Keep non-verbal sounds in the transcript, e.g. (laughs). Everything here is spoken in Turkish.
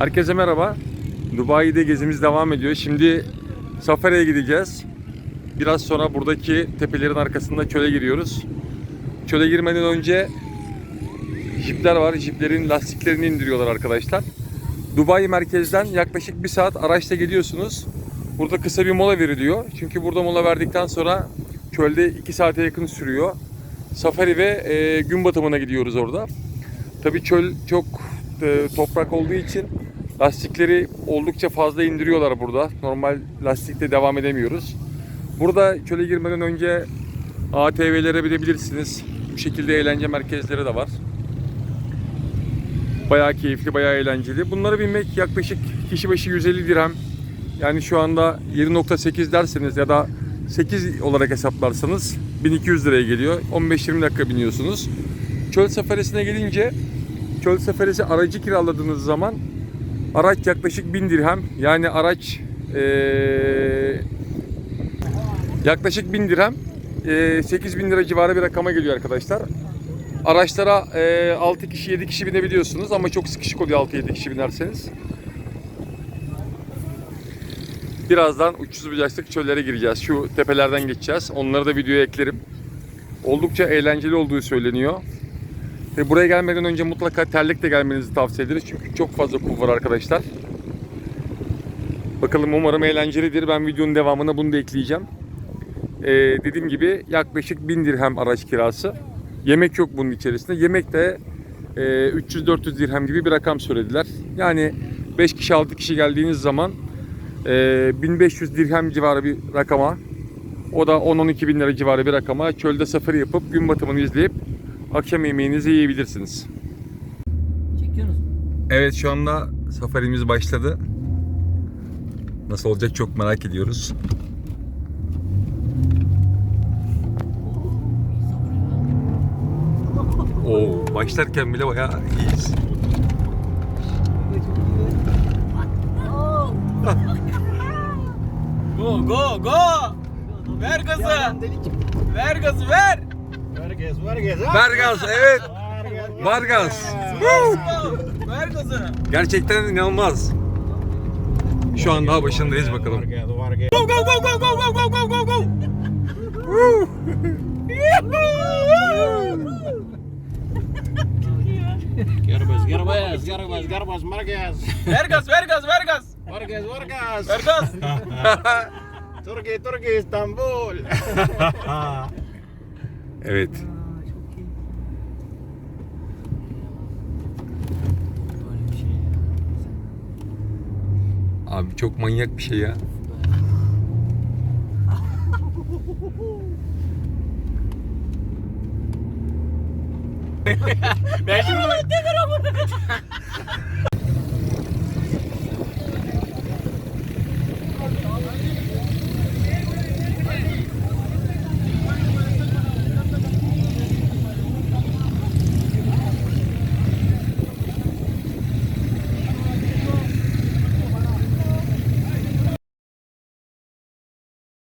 Herkese merhaba. Dubai'de gezimiz devam ediyor. Şimdi Safari'ye gideceğiz. Biraz sonra buradaki tepelerin arkasında çöle giriyoruz. Çöle girmeden önce jipler var. Jiplerin lastiklerini indiriyorlar arkadaşlar. Dubai merkezden yaklaşık bir saat araçla gidiyorsunuz. Burada kısa bir mola veriliyor. Çünkü burada mola verdikten sonra çölde 2 saate yakın sürüyor. Safari ve e, gün batımına gidiyoruz orada. Tabii çöl çok e, toprak olduğu için lastikleri oldukça fazla indiriyorlar burada. Normal lastikte devam edemiyoruz. Burada çöle girmeden önce ATV'lere binebilirsiniz. Bu şekilde eğlence merkezleri de var. Bayağı keyifli, bayağı eğlenceli. Bunlara binmek yaklaşık kişi başı 150 dirhem. Yani şu anda 7.8 derseniz ya da 8 olarak hesaplarsanız 1200 liraya geliyor. 15-20 dakika biniyorsunuz. Çöl safarisine gelince çöl safarisi aracı kiraladığınız zaman araç yaklaşık 1000 dirhem. Yani araç eee, yaklaşık 1000 dirhem. Eee 8000 lira civarı bir rakama geliyor arkadaşlar. Araçlara eee 6 kişi 7 kişi binebiliyorsunuz ama çok sıkışık oluyor 6-7 kişi binerseniz. Birazdan 300 bucaklık çöllere gireceğiz. Şu tepelerden geçeceğiz. Onları da videoya eklerim. Oldukça eğlenceli olduğu söyleniyor. Ve buraya gelmeden önce mutlaka terlikle gelmenizi tavsiye ederiz. Çünkü çok fazla kum var arkadaşlar. Bakalım umarım eğlencelidir. Ben videonun devamına bunu da ekleyeceğim. Ee, dediğim gibi yaklaşık 1000 dirhem araç kirası. Yemek yok bunun içerisinde. Yemek de e, 300-400 dirhem gibi bir rakam söylediler. Yani 5 kişi 6 kişi geldiğiniz zaman e, 1500 dirhem civarı bir rakama o da 10-12 bin lira civarı bir rakama çölde safari yapıp gün batımını izleyip akşam yemeğinizi yiyebilirsiniz. Çekiyorsunuz mu? Evet şu anda safarimiz başladı. Nasıl olacak çok merak ediyoruz. Oo, başlarken bile bayağı iyiyiz. Go go go. Ver gazı. Ver gazı ver. Vargas, Vargas. Vargas evet. Vargas. ver gazı. Gerçekten inanılmaz. Şu an daha başındayız bakalım. Vargas, Vargas. Go go go go go go go go go go. Garbas, Garbas, Garbas, Garbas, Vargas. Ver gaz ver gaz ver gaz. Vargas, Vargas. Ver gaz. Turkey, Turkey, İstanbul. (laughs) Evet. Böyle bir şey ya. Abi çok manyak bir şey ya. Ben şimdi